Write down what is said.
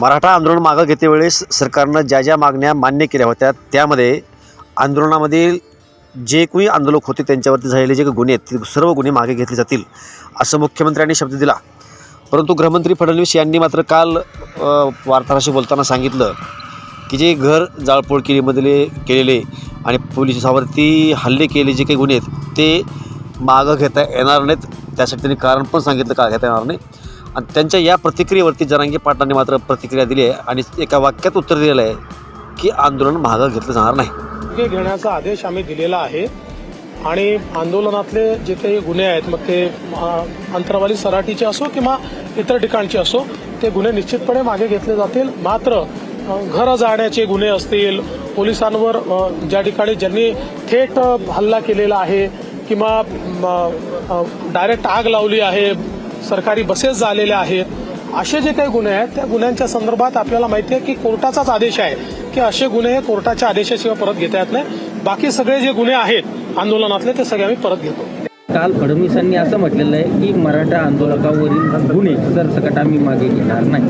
मराठा आंदोलन मागं घेते वेळेस सरकारनं ज्या ज्या मागण्या मान्य केल्या होत्या त्यामध्ये आंदोलनामधील जे कोणी आंदोलक होते त्यांच्यावरती झालेले जे काही गुन्हे आहेत ते सर्व गुन्हे मागे घेतले जातील असं मुख्यमंत्र्यांनी शब्द दिला. परंतु गृहमंत्री फडणवीस यांनी मात्र काल वार्ताहराशी बोलताना सांगितलं की जे घर जाळपोळ केलीमधले केलेले आणि पोलिसावरती हल्ले केले जे काही गुन्हे आहेत ते मागं घेता येणार नाहीत. त्यासाठी त्यांनी कारण पण सांगितलं का घेता येणार नाही. आणि त्यांच्या या प्रतिक्रियेवरती जरांगी पाटलांनी मात्र प्रतिक्रिया दिली आहे आणि एका वाक्यात उत्तर दिलेलं आहे की आंदोलन मागं घेतलं जाणार नाही. हे घेण्याचा आदेश आम्ही दिलेला आहे आणि आंदोलनातले जे काही गुन्हे आहेत मग ते अंतरवाली सराठीचे सराटीचे असो किंवा इतर ठिकाणचे असो ते गुन्हे निश्चितपणे मागे घेतले जातील. मात्र घरं जाण्याचे गुन्हे असतील पोलिसांवर ज्या ठिकाणी ज्यांनी थेट हल्ला केलेला आहे किंवा डायरेक्ट आग लावली आहे सरकारी बसेस झालेल्या आहेत. असे जे काही गुन्हे आहेत त्या गुन्ह्यांच्या संदर्भात आपल्याला माहिती आहे की कोर्टाचाच आदेश आहे की असे गुन्हे कोर्टाच्या आदेशाशिवाय परत घेता येत नाही. बाकी सगळे जे गुन्हे आहेत आंदोलनातले ते सगळे आम्ही परत घेतो. काल फडणवीसांनी असं म्हटलेलं आहे की मराठा आंदोलकावरील गुन्हे सरसकट आम्ही मागे घेणार नाही.